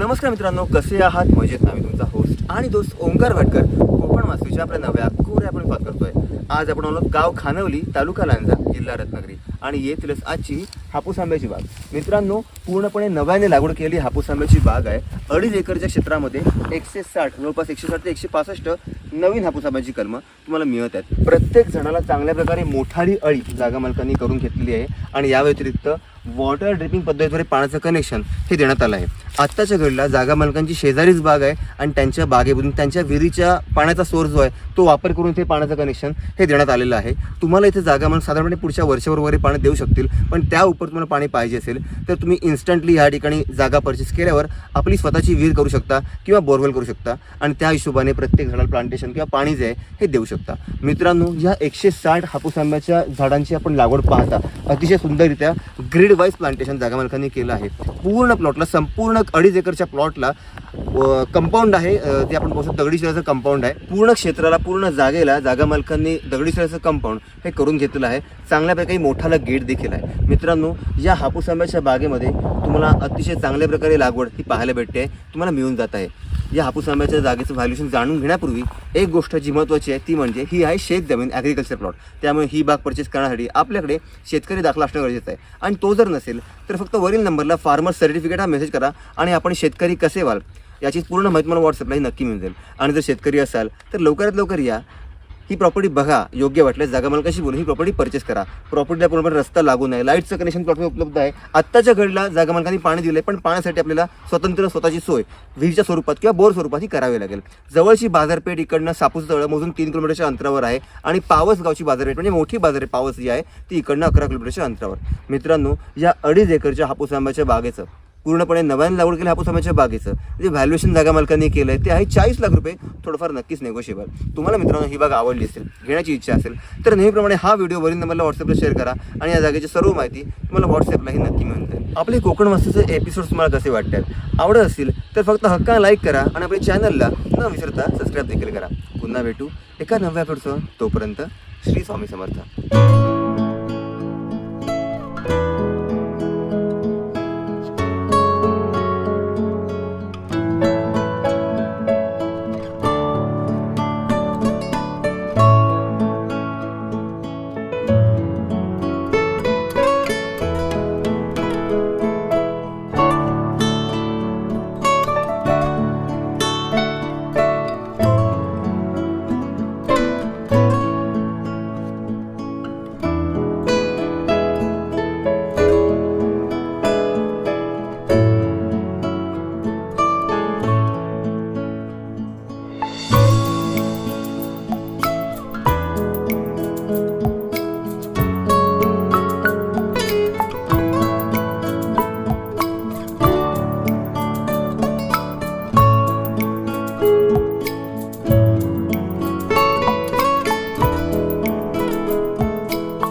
नमस्कार मित्रांनो कसे आहात? मजेत आम्ही तुमचा होस्ट आणि दोस्त ओंकार भटकर कोकण वास्तूच्या आपल्या नव्या कोऱ्या आपण बात करतोय. आज आपण आलो गाव खानवली तालुका लांजा जिल्हा रत्नागिरी. आणि येथीलच आजची हापूस आंब्याची बाग. मित्रांनो पूर्णपणे नव्याने लागवड केलेली हापूस आंब्याची बाग आहे. अडीच एकरच्या क्षेत्रामध्ये एकशे साठ जवळपास एकशे साठ ते एकशे पासष्ट नवीन हापूस आंब्याची कलमं तुम्हाला मिळत आहेत. प्रत्येक जणाला चांगल्या प्रकारे मोठाळी अळी जागा मालकांनी करून घेतलेली आहे. आणि या व्यतिरिक्त वॉटर ड्रिपिंग पद्धतीद्वारे पाण्याचं कनेक्शन हे देण्यात आलं आहे. आत्ताच्या घडीला जागा मालकांची शेजारीच बाग आहे आणि त्यांच्या बागेमधून त्यांच्या विहिरीच्या पाण्याचा सोर्स जो आहे तो वापर करून ते पाण्याचं कनेक्शन हे देण्यात आलेलं आहे. तुम्हाला इथे जागा मालक साधारणपणे पुढच्या वर्षावर वगैरे पाणी देऊ शकतील पण त्या उपर तुम्हाला पाणी पाहिजे असेल तर तुम्ही इन्स्टंटली ह्या ठिकाणी जागा परचेस केल्यावर आपली स्वतःची विहीर करू शकता किंवा बोरवेल करू शकता आणि त्या हिशोबाने प्रत्येक झाडाला प्लांटेशन किंवा पाणी जे आहे हे देऊ शकता. मित्रांनो ह्या एकशे साठ हापूस आंब्याच्या झाडांची आपण लागवड पाहता. अतिशय सुंदररित्या ग्रीड वाईज प्लांटेशन जागा मालकांनी केलं आहे. पूर्ण प्लॉटला संपूर्ण अडीच एकरच्या प्लॉटला कंपाऊंड आहे ते आपण पाहू दगडी शिराचं कंपाऊंड आहे. पूर्ण क्षेत्राला पूर्ण जागेला जागा मालकांनी दगडी शिराचं कंपाऊंड हे करून घेतलेलं आहे. चांगल्यापैकी मोठाला गेट देखील आहे. मित्रांनो या हापूस आंब्याच्या बागेमध्ये तुम्हाला अतिशय चांगल्या प्रकारे लागवड ही पाहायला भेटते. तुम्हाला मिळून जात आहे. या हापूस आंब्याच्या जागेचं व्हॅल्युएशन जाणून घेण्यापूर्वी एक गोष्ट जी महत्त्वाची आहे ती म्हणजे ही आहे शेत जमीन ॲग्रिकल्चर प्लॉट त्यामुळे ही बाग परचेस करण्यासाठी आपल्याकडे शेतकरी दाखला असणं गरजेचं आहे. आणि तो जर नसेल तर फक्त वरील नंबरला फार्मर सर्टिफिकेट हा मेसेज करा आणि आपण शेतकरी कसे व्हाल याची पूर्ण माहिती मला व्हॉट्सअपलाही नक्की मिळून जाईल. आणि जर शेतकरी असाल तर लवकरात लवकर या. ही प्रॉपर्टी बघा योग्य वाटल्यास जागा मालकाशी बोलून ही प्रॉपर्टी परचेस करा. प्रॉपर्टीला पूर्णपणे रस्ता लागू नये. लाईटचं कनेक्शन प्लॉटमध्ये उपलब्ध आहे. आत्ताच्या घडीला जागा मालकांनी पाणी दिले पण पाण्यासाठी आपल्याला स्वतंत्र स्वतःची सोय विहिरीच्या स्वरूपात किंवा बोर स्वरूपात ही करावी लागेल. जवळची बाजारपेठ इकडनं सापूस जवळ मोजून तीन किलोमीटरच्या अंतरावर आहे आणि पावस गावची बाजारपेठ म्हणजे मोठी बाजारपेठ पावस जी आहे ती इकडनं अकरा किलोमीटरच्या अंतरावर. मित्रांनो या अडीच एकरच्या हापूस आंब्याच्या बागेचं पूर्णपणे नव्याने लागवड केली हापूस आंब्याच्या बागेचं. जे व्हॅल्युएशन जागा मालकांनी केलं आहे ते आहे चाळीस लाख रुपये थोडंफार नक्कीच नेगोशिएबल तुम्हाला मित्रांनो ही बाग आवडली असेल घेण्याची इच्छा असेल तर नेहमीप्रमाणे हा व्हिडिओ वरील नंबरला व्हॉट्सअपला शेअर करा आणि या जागेची सर्व माहिती तुम्हाला व्हॉट्सअपलाही नक्की मिळून जाईल. आपले कोकण वास्तूचे एपिसोड तुम्हाला कसे वाटतात आवडत असतील तर फक्त हक्का लाईक करा आणि आपल्या चॅनलला न विसरता सबस्क्राईब देखील करा. पुन्हा भेटू एका नव्या एपिसोड तोपर्यंत श्री स्वामी समर्थ.